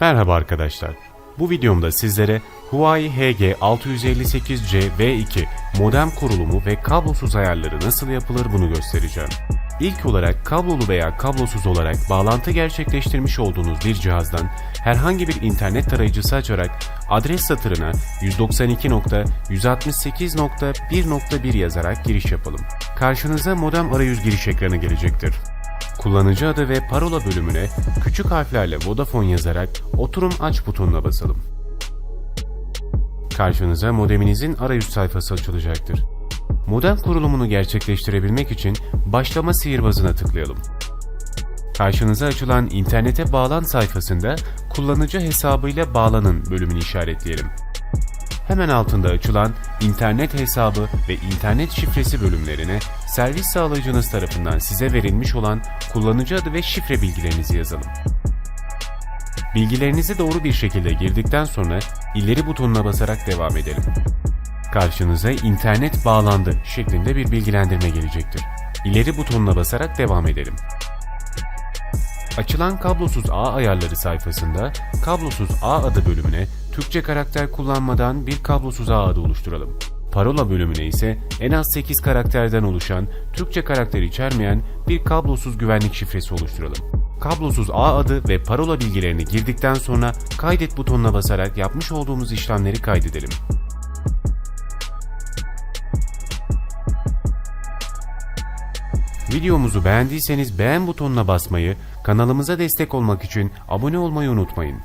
Merhaba arkadaşlar. Bu videomda sizlere Huawei HG658C V2 modem kurulumu ve kablosuz ayarları nasıl yapılır bunu göstereceğim. İlk olarak kablolu veya kablosuz olarak bağlantı gerçekleştirmiş olduğunuz bir cihazdan herhangi bir internet tarayıcısı açarak adres satırına 192.168.1.1 yazarak giriş yapalım. Karşınıza modem arayüz giriş ekranı gelecektir. Kullanıcı adı ve parola bölümüne küçük harflerle Vodafone yazarak oturum aç butonuna basalım. Karşınıza modeminizin arayüz sayfası açılacaktır. Modem kurulumunu gerçekleştirebilmek için başlama sihirbazına tıklayalım. Karşınıza açılan internete bağlan sayfasında kullanıcı hesabıyla bağlanın bölümünü işaretleyelim. Hemen altında açılan internet hesabı ve internet şifresi bölümlerine servis sağlayıcınız tarafından size verilmiş olan kullanıcı adı ve şifre bilgilerinizi yazalım. Bilgilerinizi doğru bir şekilde girdikten sonra ileri butonuna basarak devam edelim. Karşınıza internet bağlandı şeklinde bir bilgilendirme gelecektir. İleri butonuna basarak devam edelim. Açılan kablosuz ağ ayarları sayfasında kablosuz ağ adı bölümüne Türkçe karakter kullanmadan bir kablosuz ağ adı oluşturalım. Parola bölümüne ise en az 8 karakterden oluşan Türkçe karakter içermeyen bir kablosuz güvenlik şifresi oluşturalım. Kablosuz ağ adı ve parola bilgilerini girdikten sonra kaydet butonuna basarak yapmış olduğumuz işlemleri kaydedelim. Videomuzu beğendiyseniz beğen butonuna basmayı, kanalımıza destek olmak için abone olmayı unutmayın.